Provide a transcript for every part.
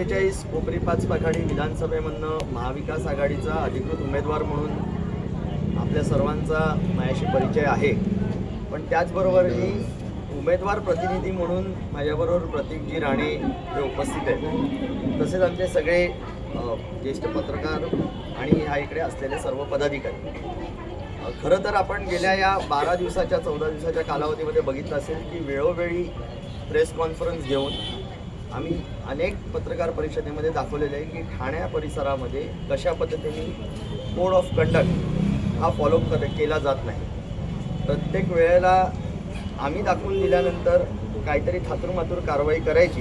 सत्तेचाळीस कोपरी पाच पाखाडी विधानसभेमधनं महाविकास आघाडीचा अधिकृत उमेदवार म्हणून आपल्या सर्वांचा माझ्याशी परिचय आहे. पण त्याचबरोबर मी उमेदवार प्रतिनिधी म्हणून माझ्याबरोबर प्रतीकजी राणे हे उपस्थित आहेत. तसेच आमचे सगळे ज्येष्ठ पत्रकार आणि ह्या इकडे असलेले सर्व पदाधिकारी. खरं तर आपण गेल्या या बारा दिवसाच्या चौदा दिवसाच्या कालावधीमध्ये बघितलं असेल की वेळोवेळी प्रेस कॉन्फरन्स घेऊन आम्ही अनेक पत्रकार परिषदेमध्ये दाखवलेलं आहे की ठाण्या परिसरामध्ये कशा पद्धतीने कोड ऑफ कंडक्ट हा फॉलो कर केला जात नाही. प्रत्येक वेळेला आम्ही दाखवून दिल्यानंतर काहीतरी थातूरमातूर कारवाई करायची.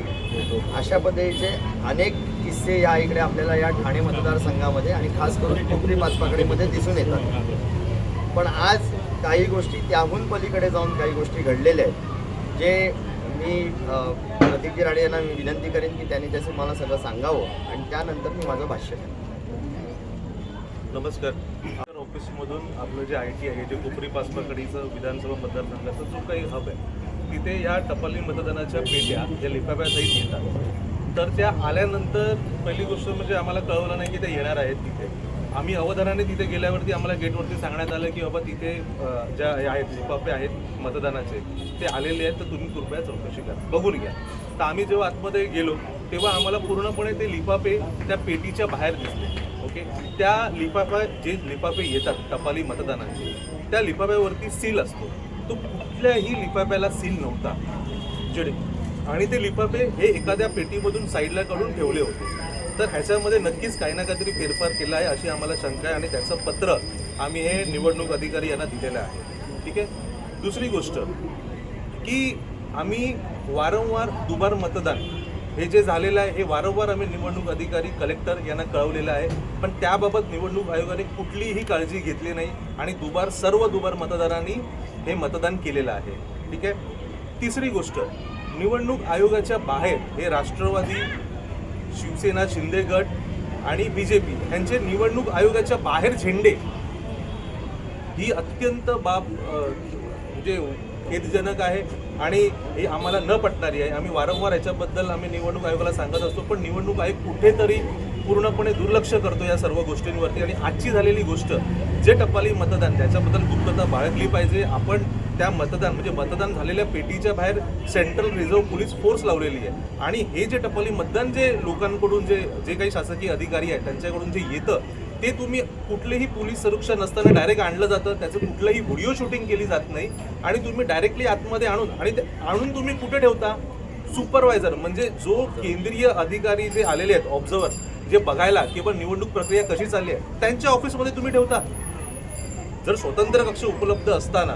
अशा पद्धतीचे अनेक किस्से या इकडे आपल्याला या ठाणे मतदारसंघामध्ये आणि खास करून कोपरी पाचपाकडीमध्ये दिसून येतात. पण आज काही गोष्टी त्याहून पलीकडे जाऊन काही गोष्टी घडलेल्या आहेत. जे मी प्रतीकजी राणे यांना मी विनंती करेन की त्यांनी त्याचं मला सगळं सांगावं आणि त्यानंतर मी माझं भाष्य करेन. नमस्कार. ऑफिसमधून आपलं जे आय टी आहे जे कोपरी पासपाकडीचं विधानसभा मतदारसंघाचा जो काही हब आहे तिथे या टपाली मतदानाच्या पेट्या ज्या लिफाफ्यासहित येतात तर त्या आल्यानंतर पहिली गोष्ट म्हणजे आम्हाला कळवलं नाही की त्या येणार आहेत तिथे. आम्ही अवधानाने तिथे गेल्यावरती आम्हाला गेटवरती सांगण्यात आलं की बाबा तिथे ज्या आहेत लिफाफे आहेत मतदानाचे ते आलेले आहेत तर तुम्ही कृपया चौकशी करा. बघून घ्या. तर आम्ही जेव्हा आतमध्ये गेलो तेव्हा आम्हाला पूर्णपणे ते लिफाफे त्या पेटीच्या बाहेर दिसले ओके? त्या लिफाफ्या जे लिफाफे येतात टपाली मतदानाचे त्या लिफाफ्यावरती सील असतो. तो कुठल्याही लिफाफ्याला सील नव्हता. जेडे आणि ते लिफाफे हे एखाद्या पेटीमधून साईडला काढून ठेवले होते. तर ह्याच्यामध्ये नक्कीच काही ना काहीतरी फेरफार केला आहे अशी आम्हाला शंका आहे आणि त्याचं पत्र आम्ही हे निवडणूक अधिकारी यांना दिलेलं आहे. ठीक आहे? दुसरी गोष्ट की आम्ही वारंवार दुबार मतदान हे जे झालेलं आहे हे वारंवार आम्ही निवडणूक अधिकारी कलेक्टर यांना कळवलेलं आहे. पण त्याबाबत निवडणूक आयोगाने कुठलीही काळजी घेतली नाही आणि दुबार सर्व दुबार मतदारांनी हे मतदान केलेलं आहे. ठीक आहे? तिसरी गोष्ट निवडणूक आयोगाच्या बाहेर हे राष्ट्रवादी शिवसेना शिंदे गट आणि बी जे पी यांचे निवडणूक आयोगाच्या बाहेर झेंडे ही अत्यंत बाब म्हणजे खेदजनक आहे. आणि ही आम्हाला न पटणारी आहे. आम्ही वारंवार याच्याबद्दल आम्ही निवडणूक आयोगाला सांगत असतो पण निवडणूक आयोग कुठेतरी पूर्णपणे दुर्लक्ष करतो या सर्व गोष्टींवरती. आणि आजची झालेली गोष्ट जे टपाली मतदान त्याच्याबद्दल गुप्तता बाळगली पाहिजे. आपण त्या मतदान म्हणजे मतदान झालेल्या पेटीच्या बाहेर सेंट्रल रिझर्व्ह पोलीस फोर्स लावलेली आहे. आणि हे जे टपाली मतदान जे लोकांकडून जे जे काही शासकीय अधिकारी आहेत त्यांच्याकडून जे येतं ते तुम्ही कुठलेही पोलीस संरक्षण नसताना डायरेक्ट आणलं जातं. त्याचं कुठलंही व्हिडिओ शूटिंग केली जात नाही. आणि तुम्ही डायरेक्टली आतमध्ये आणून आणि ते आणून तुम्ही कुठे ठेवता? सुपरवायझर म्हणजे जो केंद्रीय अधिकारी जे आलेले आहेत ऑब्झर्वर जे बघायला किंवा निवडणूक प्रक्रिया कशी चालली आहे त्यांच्या ऑफिसमध्ये तुम्ही ठेवता. जर स्वतंत्र कक्ष उपलब्ध असताना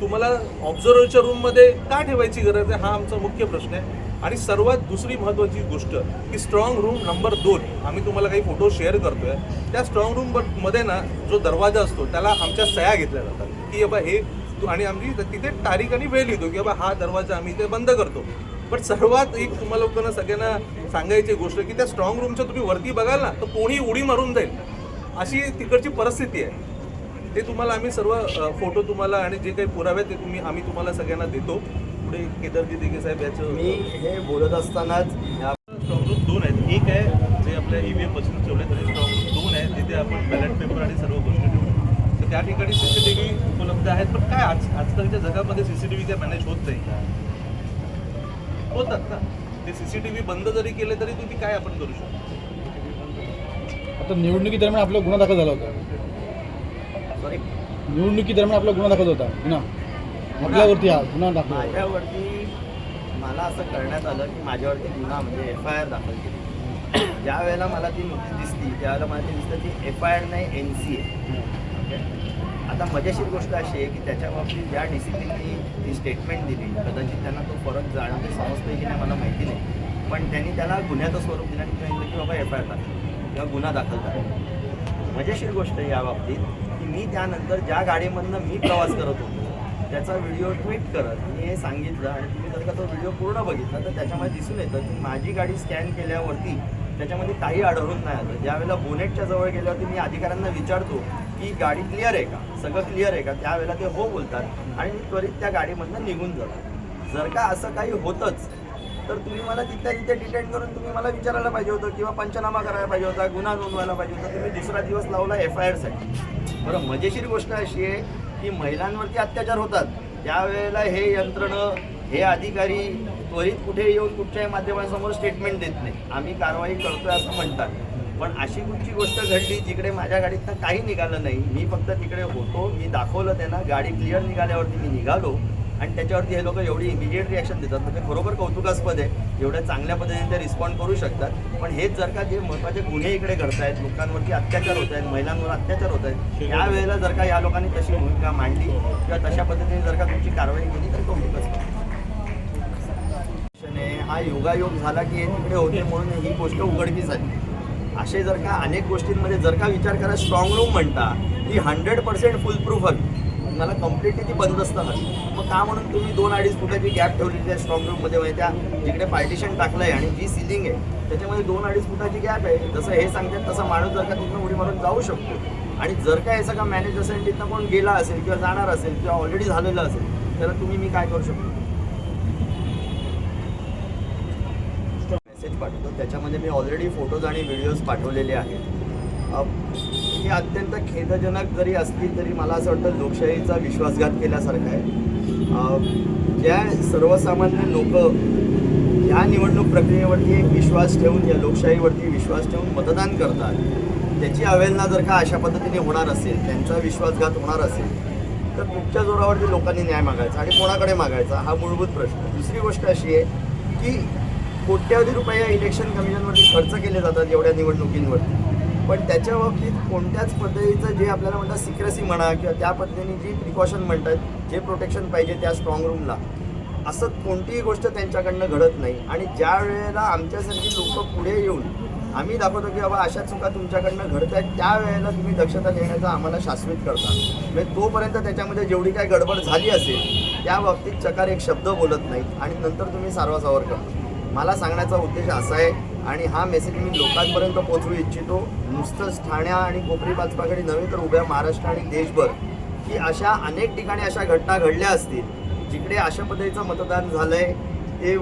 तुम्हाला ऑब्झर्वरच्या रूममध्ये का ठेवायची गरज आहे? हा आमचा मुख्य प्रश्न आहे. आणि सर्वात दुसरी महत्त्वाची गोष्ट की स्ट्रॉंग रूम नंबर दोन आम्ही तुम्हाला काही फोटो शेअर करतोय. त्या स्ट्रॉंग रूममध्ये ना जो दरवाजा असतो त्याला आमच्या सह्या घेतल्या जातात. की बाबा हे तू आणि आम्ही तिथे तारीख आणि वेळ लिहितो की बाबा हा दरवाजा आम्ही इथे बंद करतो. पण सर्वात एक तुम्हाला लोकांना सगळ्यांना सांगायची गोष्ट की त्या स्ट्रॉंग रूमच्या तुम्ही वरती बघाल ना तर कोणी उडी मारून जाईल. अशी तिकडची परिस्थिती आहे. ते तुम्हाला आम्ही सर्व फोटो तुम्हाला आणि जे काही पुरावे ते तुम्ही आम्ही तुम्हाला सगळ्यांना देतो. पुढे केदारजी दिघे साहेब याचं? मी हे बोलत असतानाच या स्ट्रॉंग रूम दोन आहेत. एक आहे जे आपल्या E ईव्हीएम मशीन ठेवले तरी स्ट्रॉंग रूम दोन आहे जिथे आपण बॅलेट पेपर आणि सर्व गोष्टी ठेवतो तर त्या ठिकाणी सीसीटीव्ही उपलब्ध आहेत. पण काय आज आजकालच्या जगामध्ये सीसीटीव्ही काय मॅनेज होत नाही? होतात ना. ते सीसीटीव्ही बंद जरी केले तरी तुम्ही काय आपण करू शकतो? आता निवडणुकी दरम्यान आपला गुन्हा दाखल झाला होता. सॉरी निवडणुकी दरम्यान आपला गुन्हा दाखल होता. गुन्हा आपल्यावरती हा गुन्हा दाखल. माझ्यावरती मला असं करण्यात आलं की माझ्यावरती गुन्हा म्हणजे एफ आय आर दाखल केली. ज्या वेळेला मला ती नोटीस दिसली त्यावेळेला मला ते दिसतं ती एफ आय आर नाही एन सी आहे आता मजेशीर गोष्ट अशी आहे की त्याच्या बाबतीत ज्या डी सी पीनी ती स्टेटमेंट दिली कदाचित त्यांना तो फरक जाणं ते समजतोय की नाही मला माहिती नाही. पण त्यांनी त्याला गुन्ह्याचं स्वरूप दिलं आणि सांगितलं की बाबा एफ आय आर दाखल किंवा गुन्हा दाखल करा मजेशीर गोष्ट आहे या बाबतीत की मी त्यानंतर ज्या गाडीमधनं मी प्रवास करत होतो त्याचा व्हिडिओ ट्विट करत मी हे सांगितलं आणि तुम्ही जर का तो व्हिडिओ पूर्ण बघितला तर त्याच्यामध्ये दिसून येतं की माझी गाडी स्कॅन केल्यावरती त्याच्यामध्ये काही आढळून नाही आलं. ज्यावेळेला बोनेटच्या जवळ गेल्यावरती मी अधिकाऱ्यांना विचारतो की गाडी क्लिअर आहे का? सगळं क्लिअर आहे का? त्यावेळेला ते हो बोलतात आणि मी त्वरित त्या गाडीमधनं निघून जातो. जर का असं काही होतंच तर तुम्ही मला तिथल्या तिथे डिटेन करून तुम्ही मला विचारायला पाहिजे होतं किंवा पंचनामा करायला पाहिजे होता गुन्हा नोंदवायला पाहिजे होता तुम्ही दुसरा दिवस लावला एफ आय आरसाठी बरं मजेशीर गोष्ट अशी आहे की महिलांवरती अत्याचार होतात. त्यावेळेला हे यंत्रणं हे अधिकारी त्वरित कुठे येऊन कुठच्याही माध्यमांसमोर स्टेटमेंट देत नाही आम्ही कारवाई करतोय असं म्हणतात. पण अशी कुठची गोष्ट घडली जिकडे माझ्या गाडीतनं काही निघालं नाही मी फक्त तिकडे होतो मी दाखवलं त्यांना गाडी क्लिअर निघाल्यावरती मी निघालो. आणि त्याच्यावरती हे लोक एवढी इमिजिएट रिॲक्शन देतात. म्हणजे खरोखर कौतुकास्पद आहे. एवढ्या चांगल्या पद्धतीने ते रिस्पॉन्ड करू शकतात. पण हेच जर का जे महत्त्वाचे गुन्हे इकडे घडत आहेत लोकांवरती अत्याचार होत आहेत महिलांवर अत्याचार होत आहेत त्यावेळेला जर का या लोकांनी तशी भूमिका मांडली किंवा तशा पद्धतीने जर का तुमची कारवाई केली तर कौतुकास्पद. हा योगायोग झाला की हे तिकडे होते म्हणून ही गोष्ट उघडकीस झाली असे जर का अनेक गोष्टींमध्ये जर का विचार करा स्ट्रॉंग रूम म्हणता ती हंड्रेड पर्सेंट फुल प्रूफ हवी मला कम्प्लिटली ती बंदस्त हवी. मग का म्हणून तुम्ही दोन अडीच फुटाची गॅप ठेवलेली आहे स्ट्रॉंग रूममध्ये म्हणजे त्या जिकडे पार्टिशन टाकलं आहे आणि जी सिलिंग आहे त्याच्यामध्ये दोन अडीच फुटाची गॅप आहे. जसं हे सांगतात तसं माणूस जर का तिथनं उडी मारून जाऊ शकतो. आणि जर का हे सगळं मॅनेज असेल तिथनं कोण गेला असेल किंवा जाणार असेल किंवा ऑलरेडी झालेलं असेल तर तुम्ही मी काय करू शकतो? मेसेज पाठवतो. त्याच्यामध्ये मी ऑलरेडी फोटोज आणि व्हिडिओज पाठवलेले आहेत. ही अत्यंत खेदजनक जरी असली तरी मला असं वाटतं लोकशाहीचा विश्वासघात केल्यासारखा आहे. ज्या सर्वसामान्य लोक या निवडणूक प्रक्रियेवरती एक विश्वास ठेवून या लोकशाहीवरती विश्वास ठेवून मतदान करतात त्याची अवहेलना जर का अशा पद्धतीने होणार असेल त्यांचा विश्वासघात होणार असेल तर तुमच्या जोरावरती लोकांनी न्याय मागायचा आणि कोणाकडे मागायचा हा मूलभूत प्रश्न. दुसरी गोष्ट अशी आहे की कोट्यावधी रुपये इलेक्शन कमिशनवरती खर्च केले जातात एवढ्या निवडणुकींवरती. पण त्याच्या बाबतीत कोणत्याच पद्धतीचं जे आपल्याला म्हणतात सिक्रेसी म्हणा किंवा त्या पद्धतीने जी प्रिकॉशन म्हणतात जे प्रोटेक्शन पाहिजे त्या स्ट्रॉंग रूमला असं कोणतीही गोष्ट त्यांच्याकडनं घडत नाही. आणि ज्या वेळेला आमच्यासारखी लोक पुढे येऊन आम्ही दाखवतो की बाबा अशा चुका तुमच्याकडनं घडत आहेत त्यावेळेला तुम्ही दक्षता घेण्याचा आम्हाला शाश्वत करता. म्हणजे तोपर्यंत त्याच्यामध्ये जेवढी काय गडबड झाली असेल त्या बाबतीत चकार एक शब्द बोलत नाही आणि नंतर तुम्ही सारवासावर करता. मला सांगण्याचा उद्देश असा आहे आणि हा मेसेज मी लोकांपर्यंत पोहोचवू इच्छितो. नुसतंच ठाण्या आणि कोपरी पाचपाकडे नव्हे तर उभ्या महाराष्ट्र आणि देशभर की अशा अनेक ठिकाणी अशा घटना घडल्या असतील जिकडे अशा पद्धतीचं मतदान झालंय ते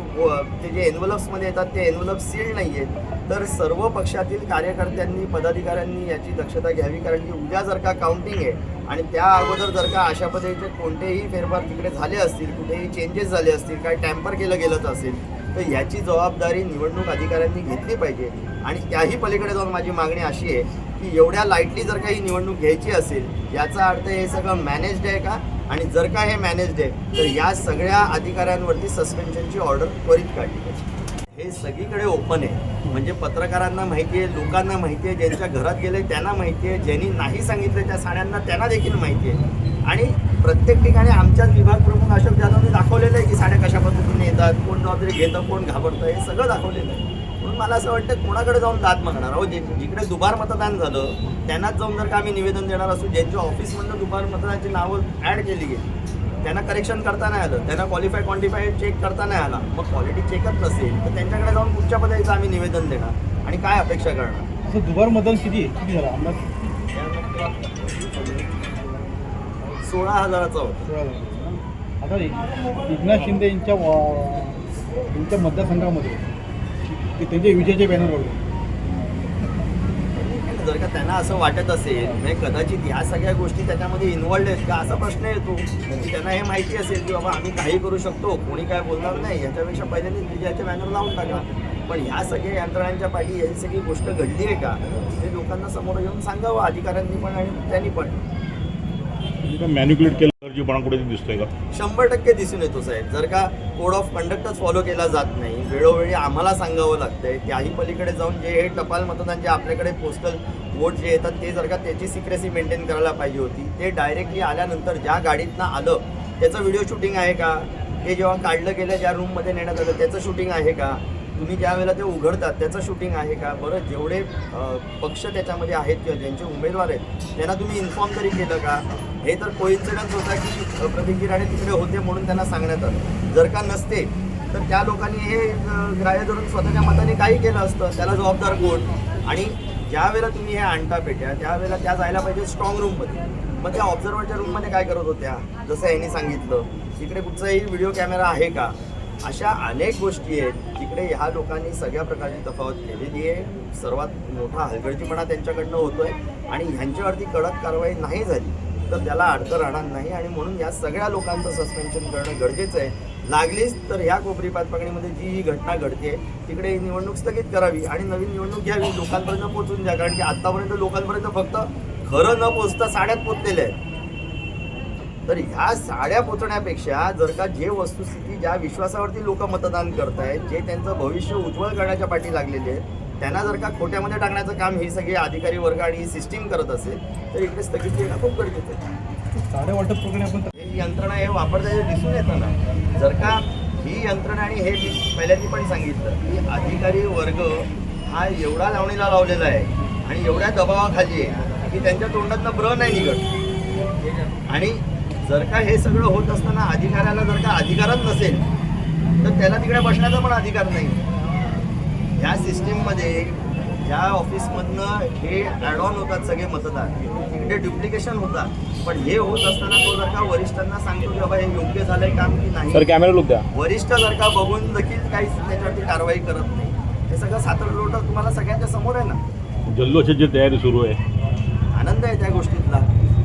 ते जे एन्व्हलप्समध्ये येतात ते एन्व्हलप सील नाही आहेत तर सर्व पक्षातील कार्यकर्त्यांनी पदाधिकाऱ्यांनी याची दक्षता घ्यावी कारण की उद्या जर का काउंटिंग आहे आणि त्या अगोदर जर का अशा पद्धतीचे कोणतेही फेरफार तिकडे झाले असतील कुठेही चेंजेस झाले असतील काय टॅम्पर केलं गेलंच असेल तर याची जबाबदारी निवडणूक अधिकाऱ्यांनी घेतली पाहिजे. आणि त्याही पलीकडे जाऊन माझी मागणी अशी आहे की एवढ्या लाईटली जर काही निवडणूक घ्यायची असेल याचा अर्थ हे सगळं मॅनेज्ड आहे का? आणि जर का हे मॅनेज्ड आहे तर या सगळ्या अधिकाऱ्यांवरती सस्पेन्शनची ऑर्डर त्वरित काढली पाहिजे. हे सगळीकडे ओपन आहे. म्हणजे पत्रकारांना माहिती आहे लोकांना माहिती आहे ज्यांच्या घरात गेले त्यांना माहिती आहे ज्यांनी नाही सांगितलं त्या साड्यांना त्यांना देखील माहिती आहे. आणि प्रत्येक ठिकाणी आमच्याच विभाग प्रमुख अशोक जाधवने दाखवलेलं आहे की साड्या कशा पद्धतीने येतात कोण जबाबदारी घेतं कोण घाबरतं हे सगळं दाखवलेलं आहे. म्हणून मला असं वाटतं कोणाकडे जाऊन दाद मागणार? अहो जे जिकडे दुबार मतदान झालं त्यांनाच जाऊन जर का आम्ही निवेदन देणार असू ज्यांच्या ऑफिसमधनं दुबार मतदानाची नावं ॲड केली गेली त्यांना करेक्शन करता नाही आलं त्यांना क्वालिफाय क्वांटिफाय चेक करता नाही आला मग क्वालिटी चेकच नसेल तर त्यांच्याकडे जाऊन कुठच्या पद्धतीचं आम्ही निवेदन देणार. आणि काय अपेक्षा करणार? असं दुबार मतदान किती आहे? किती झालं? सोळा हजाराचा होता. आता एक- एकनाथ शिंदे यांच्या वा- यांच्या मतदारसंघामध्ये ते त्यांच्या विजयाचे बॅनर जर का त्यांना असं वाटत असेल म्हणजे कदाचित ह्या सगळ्या गोष्टी त्याच्यामध्ये इन्वॉल्ड आहेत का असा प्रश्न येतो की त्यांना हे माहिती असेल की बाबा आम्ही काही करू शकतो कोणी काय बोलणार नाही याच्यापेक्षा पहिल्यांदा विजयाचे बॅनर लावून टाका पण ह्या सगळ्या यंत्रणांच्या पाठी ही सगळी गोष्ट घडली आहे का हे लोकांना समोर येऊन सांगावं अधिकाऱ्यांनी पण आणि त्यांनी पण. मॅन्युक्युलेट केलं? गरजेपणा दिसतोय का? शंभर टक्के दिसून येतो साहेब. जर का कोड ऑफ कंडक्टच फॉलो केला जात नाही वेळोवेळी आम्हाला सांगावं लागतंय त्याही पलीकडे जाऊन जे हे टपाल मतदान जे आपल्याकडे पोस्टल वोट जे येतात ते जर का त्याची सिक्रेसी मेंटेन करायला पाहिजे होती ते डायरेक्टली आल्यानंतर ज्या गाडीतनं आलं त्याचं व्हिडिओ शूटिंग आहे का? ते जेव्हा काढलं गेलं ज्या रूममध्ये नेण्यात आलं त्याचं शूटिंग आहे का? तुम्ही ज्या वेळेला ते उघडतात त्याचं शूटिंग आहे का? बरं जेवढे पक्ष त्याच्यामध्ये आहेत किंवा ज्यांचे उमेदवार आहेत त्यांना तुम्ही इन्फॉर्म तरी केलं का? हे तर कोइन्सिडन्स होता की अ, प्रतीक राणे तिकडे होते म्हणून त्यांना सांगण्यात आलं. जर का नसते तर त्या लोकांनी हे ग्राह्य धरून स्वतःच्या मताने काही केलं असतं त्याला जबाबदार कोण? आणि ज्या वेळेला तुम्ही हे आणता पेट्या त्यावेळेला त्या जायला पाहिजे स्ट्रॉंग रूममध्ये मग त्या ऑब्झर्वरच्या रूममध्ये काय करत होत्या? जसं यांनी सांगितलं तिकडे कुठचाही व्हिडिओ कॅमेरा आहे का? अशा अनेक गोष्टी आहेत. जिकडे ह्या लोकांनी सगळ्या प्रकारची तफावत केलेली आहे. सर्वात मोठा हलगर्जीपणा त्यांच्याकडनं होतोय आणि ह्यांच्यावरती कडक कारवाई नाही झाली तर त्याला अडचण राहणार नाही आणि म्हणून या सगळ्या लोकांचं सस्पेन्शन करणं गरजेचं आहे. लागलीच तर ह्या कोपरी पातपाकणीमध्ये जी ही घटना घडते तिकडे ही निवडणूक स्थगित करावी आणि नवीन निवडणूक घ्यावी लोकांपर्यंत पोहोचून द्या. कारण की आत्तापर्यंत लोकांपर्यंत फक्त खरं न पोचता साड्यात पोचलेलं आहेत. तर ह्या साड्या पोचण्यापेक्षा जर का जे वस्तुस्थिती ज्या विश्वासावरती लोक मतदान करतायत जे त्यांचं भविष्य उज्ज्वल करण्याच्या पाठी लागलेले आहेत त्यांना जर का खोट्यामध्ये टाकण्याचं काम ही सगळी अधिकारी वर्ग आणि सिस्टीम करत असेल तर इकडे स्थगिती येणं खूप गरजेचं आहे. साड्या वाटप प्रकरणी आपण हे यंत्रणा हे वापरता दिसून येतं ना. जर का ही यंत्रणा आणि हे मी पहिल्यांदा पण सांगितलं की अधिकारी वर्ग हा एवढा लावणीला लावलेला आहे आणि एवढ्या दबावाखाली आहे की त्यांच्या तोंडातनं ब्र नाही निघत. आणि जर का हे सगळं होत असताना अधिकाऱ्याला जर का अधिकारच नसेल तर त्याला तिकडे बसण्याचा पण अधिकार नाही. ह्या सिस्टीममध्ये ह्या ऑफिसमधनं हे ॲड ऑन होतात सगळे मतदार. इकडे डुप्लिकेशन होतात. पण हे होत असताना तो जर का वरिष्ठांना सांगतो की बाबा हे योग्य झालंय काम की नाही कॅमेरा लुक द्या. वरिष्ठ जर का बघून देखील काही त्याच्यावरती कारवाई करत नाही. हे सगळं सातर लोट तुम्हाला सगळ्यांच्या समोर आहे ना? जल्लोषाची तयारी सुरू आहे. आनंद आहे त्या गोष्टीतला.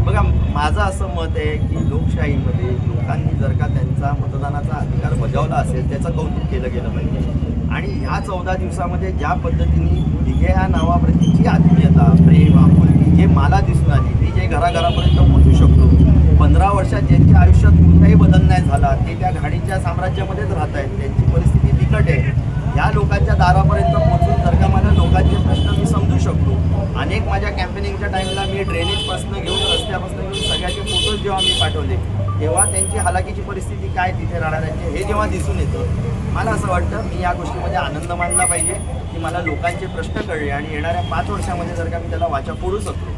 बघा माझं असं मत आहे की लोकशाहीमध्ये लोकांनी जर का त्यांचा मतदानाचा अधिकार बजावला असेल त्याचं कौतुक केलं गेलं पाहिजे. आणि ह्या चौदा दिवसामध्ये ज्या पद्धतीने दिघे या नावाप्रतीची आत्मीयता प्रेम आपुलकी जे मला दिसून आली ती जे घराघरापर्यंत पोहोचू शकतो पंधरा वर्षात ज्यांच्या आयुष्यात कोणताही बदल नाही झाला ते त्या घाणीच्या साम्राज्यामध्येच राहत आहेत त्यांची परिस्थिती बिकट आहे. ह्या लोकांच्या दारापर्यंत पोहोचून जर का मला लोकांचे प्रश्न मी समजू शकतो अनेक माझ्या कॅम्पेनिंगच्या टाईमला मी ड्रेनेजपासून घेऊन रस्त्यापासून घेऊन सगळ्याचे फोटोज जेव्हा मी पाठवले तेव्हा त्यांची हालाकीची परिस्थिती काय तिथे राहणाऱ्यांची हे जेव्हा दिसून येतं मला असं वाटतं मी या गोष्टीमध्ये आनंद मानला पाहिजे की मला लोकांचे प्रश्न कळले आणि येणाऱ्या पाच वर्षामध्ये जर का मी त्याला वाचा फोडू शकतो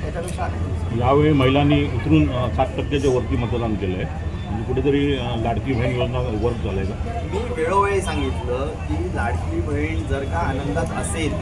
त्याच्यापेक्षा आनंद यावेळी महिलांनी उतरून सात टक्क्याच्या वरती मतदान केलं आहे म्हणजे कुठेतरी लाडकी बहीण योजना वर्क झालंय का? मी वेळोवेळी सांगितलं की लाडकी बहीण जर का आनंदात असेल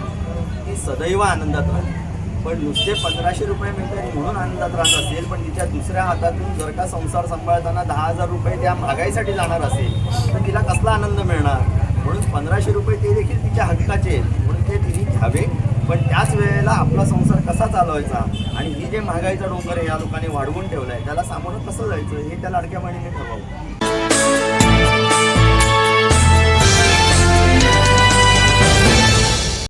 ती सदैव आनंदात राहते. पण नुसते पंधराशे रुपये मिळतात म्हणून आनंदात राहत असेल पण तिच्या दुसऱ्या हातातून जर का संसार सांभाळताना दहा हजार रुपये त्या महागाईसाठी जाणार असेल तर तिला कसला आनंद मिळणार? म्हणून पंधराशे रुपये ते देखील तिच्या हक्काचे आहेत. म्हणून ते तिने घ्यावे. पण त्याच वेळेला आपला संसार कसा चालवायचा? आणि ही जे महागाईचा डोंगर आहे या लोकांनी वाढवून ठेवला आहे त्याला सामोरं कसं जायचं हे त्या लाडक्या बहिणीने ठरवावं.